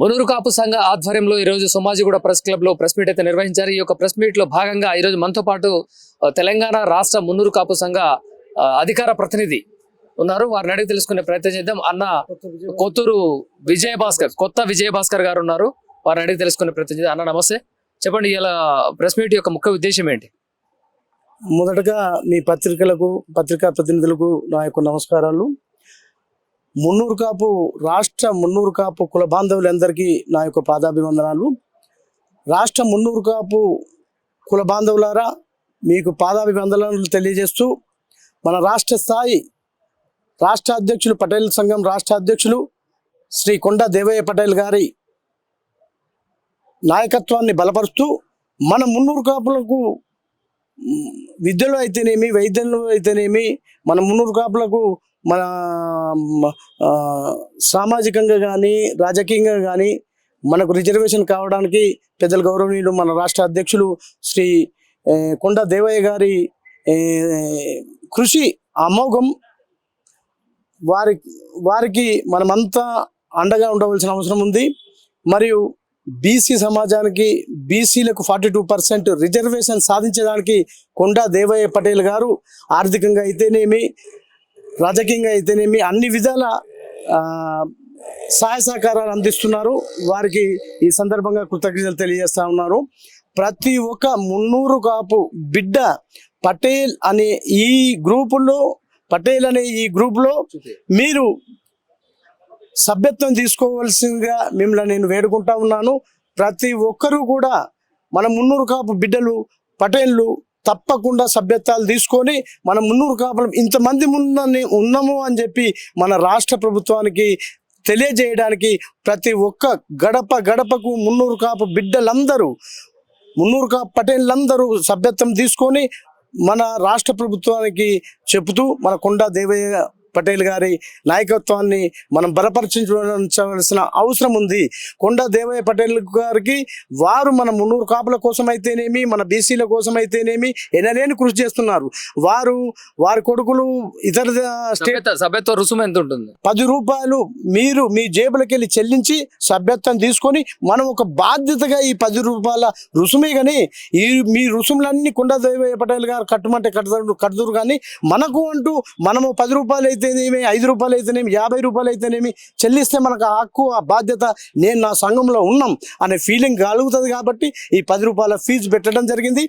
మునూరు కాపు సంఘ ఆధ్వర్యంలో ఈ రోజు సోమాజిగూడ ప్రెస్ క్లబ్లో ప్రెస్ మీట్ అయితే నిర్వహించారు. ఈ యొక్క ప్రెస్ మీట్లో భాగంగా ఈ రోజు మనతో పాటు తెలంగాణ రాష్ట్ర మున్నూరు కాపు సంఘ అధికార ప్రతినిధి ఉన్నారు. వారిని అడిగి తెలుసుకునే ప్రయత్నం చేద్దాం. అన్న కొత్తూరు విజయ భాస్కర్ కొత్త విజయ భాస్కర్ గారు ఉన్నారు. వారిని అడిగి తెలుసుకునే ప్రయత్నం చేద్దాం. అన్న నమస్తే. చెప్పండి ఇలా ప్రెస్ మీట్ యొక్క ముఖ్య ఉద్దేశం ఏంటి? మొదటగా మీ పత్రికలకు పత్రికా ప్రతినిధులకు నా యొక్క నమస్కారాలు. మున్నూరు కాపు రాష్ట్ర మున్నూరు కాపు కుల బాంధవులందరికీ నా యొక్క పాదాభివందనాలు. రాష్ట్ర మున్నూరు కాపు కుల బాంధవులారా మీకు పాదాభివందనాలు తెలియజేస్తూ మన రాష్ట్ర స్థాయి రాష్ట్ర అధ్యక్షులు పటేల్ సంఘం రాష్ట్ర అధ్యక్షులు శ్రీ కొండ దేవయ్య పటేల్ గారి నాయకత్వాన్ని బలపరుస్తూ మన మున్నూరు కాపులకు విద్యలో అయితేనేమి వైద్యంలో అయితేనేమి మన మున్నూరు కాపులకు మన సామాజికంగా కానీ రాజకీయంగా కానీ మనకు రిజర్వేషన్ కావడానికి పెద్దల గౌరవనీయులు మన రాష్ట్ర అధ్యక్షులు శ్రీ కొండ దేవయ్య గారి కృషి అమోఘం వారి వారికి మనమంతా అండగా ఉండవలసిన అవసరం ఉంది. మరియు బీసీ సమాజానికి బీసీలకు ఫార్టీ టూ పర్సెంట్ రిజర్వేషన్ సాధించడానికి కొండా దేవయ్య పటేల్ గారు ఆర్థికంగా అయితేనేమి రాజకీయంగా అయితేనేమి అన్ని విధాల సహాయ సహకారాలు అందిస్తున్నారు. వారికి ఈ సందర్భంగా కృతజ్ఞతలు తెలియజేస్తా ఉన్నారు ప్రతి ఒక్క మున్నూరు కాపు బిడ్డ పటేల్ అనే ఈ గ్రూపులో పటేల్ అనే ఈ గ్రూపులో మీరు సభ్యత్వం తీసుకోవాల్సిందిగా మిమ్మల్ని నేను వేడుకుంటా ఉన్నాను. ప్రతి ఒక్కరూ కూడా మన మున్నూరు కాపు బిడ్డలు పటేళ్ళు తప్పకుండా సభ్యత్వాలు తీసుకొని మన మున్నూరు కాపులు ఇంతమంది ముందని ఉన్నాము అని చెప్పి మన రాష్ట్ర ప్రభుత్వానికి తెలియజేయడానికి ప్రతి ఒక్క గడప గడపకు మున్నూరు కాపు బిడ్డలందరూ మున్నూరు కాపు పటేళ్ళందరూ సభ్యత్వం తీసుకొని మన రాష్ట్ర ప్రభుత్వానికి చెబుతూ మన కొండా దేవయ్య పటేల్ గారి నాయకత్వాన్ని మనం బలపరిచించవలసిన అవసరం ఉంది. కొండా దేవయ్య పటేల్ గారికి వారు మన మున్నూరు కాపుల కోసం అయితేనేమి మన బీసీల కోసం అయితేనేమి ఎనలేని కృషి చేస్తున్నారు. వారు వారి కొడుకులు ఇతర స్టేట్ సభ్యత్వ రుసుము ఎంత ఉంటుంది? పది రూపాయలు మీరు మీ జేబులకి వెళ్ళి చెల్లించి సభ్యత్వం తీసుకొని మనం ఒక బాధ్యతగా ఈ పది రూపాయల రుసుమే కానీ ఈ మీ రుసుములన్నీ కొండా దేవయ్య పటేల్ గారు కట్టమంటే కడతారు కడతారు కానీ మనకు అంటూ మనము పది రూపాయలు అయితేనేమి? ఐదు రూపాయలు అయితేనేమి యాభై రూపాయలు అయితేనేమి చెల్లిస్తే మనకు ఆ హక్కు ఆ బాధ్యత నేను నా సంఘంలో ఉన్నాం అనే ఫీలింగ్ కలుగుతుంది కాబట్టి ఈ పది రూపాయల ఫీజు పెట్టడం జరిగింది.